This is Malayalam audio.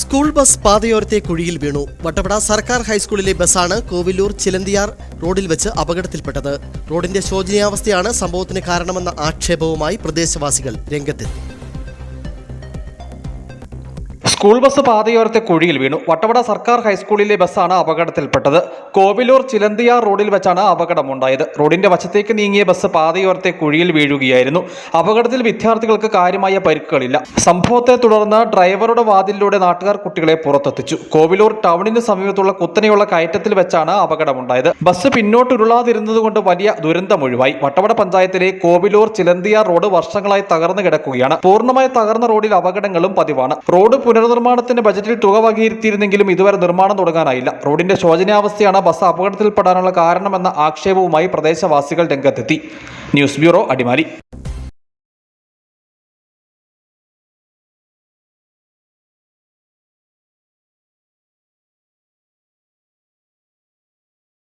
സ്കൂൾ ബസ് പാതയോരത്തെ കുഴിയിൽ വീണു. വട്ടവട സർക്കാർ ഹൈസ്കൂളിലെ ബസ്സാണ് കോവിലൂർ ചിലന്തിയാർ റോഡിൽ വെച്ച് അപകടത്തിൽപ്പെട്ടത്. റോഡിന്റെ ശോചനീയാവസ്ഥയാണ് സംഭവത്തിന് കാരണമെന്ന ആക്ഷേപവുമായി പ്രദേശവാസികൾ രംഗത്തെത്തി. സ്കൂൾ ബസ് പാതയോരത്തെ കുഴിയിൽ വീണു. വട്ടവട സർക്കാർ ഹൈസ്കൂളിലെ ബസ്സാണ് അപകടത്തിൽപ്പെട്ടത്. കോവിലൂർ ചിലന്തിയാർ റോഡിൽ വെച്ചാണ് അപകടമുണ്ടായത്. റോഡിന്റെ വശത്തേക്ക് നീങ്ങിയ ബസ് പാതയോരത്തെ കുഴിയിൽ വീഴുകയായിരുന്നു. അപകടത്തിൽ വിദ്യാർത്ഥികൾക്ക് കാര്യമായ പരിക്കുകളില്ല. സംഭവത്തെ തുടർന്ന് ഡ്രൈവറുടെ വാതിലിലൂടെ നാട്ടുകാർ കുട്ടികളെ പുറത്തെത്തിച്ചു. കോവിലൂർ ടൗണിന് സമീപത്തുള്ള കുത്തനെയുള്ള കയറ്റത്തിൽ വെച്ചാണ് അപകടമുണ്ടായത്. ബസ് പിന്നോട്ടുരുളാതിരുന്നതുകൊണ്ട് വലിയ ദുരന്തം ഒഴിവായി. വട്ടവട പഞ്ചായത്തിലെ കോവിലൂർ ചിലന്തിയാർ റോഡ് വർഷങ്ങളായി തകർന്നു കിടക്കുകയാണ്. പൂർണമായി തകർന്ന റോഡിൽ അപകടങ്ങളും പതിവാണ്. റോഡ് പുനർനിർമ്മാണത്തിന് ബജറ്റിൽ തുക വകയിരുത്തിയിരുന്നെങ്കിലും ഇതുവരെ നിർമ്മാണം തുടങ്ങാനായില്ല. റോഡിന്റെ ശോചനീയാവസ്ഥയാണ് ബസ് അപകടത്തിൽപ്പെടാനുള്ള കാരണമെന്ന ആക്ഷേപവുമായി പ്രദേശവാസികൾ രംഗത്തെത്തി. News bureau Adimali.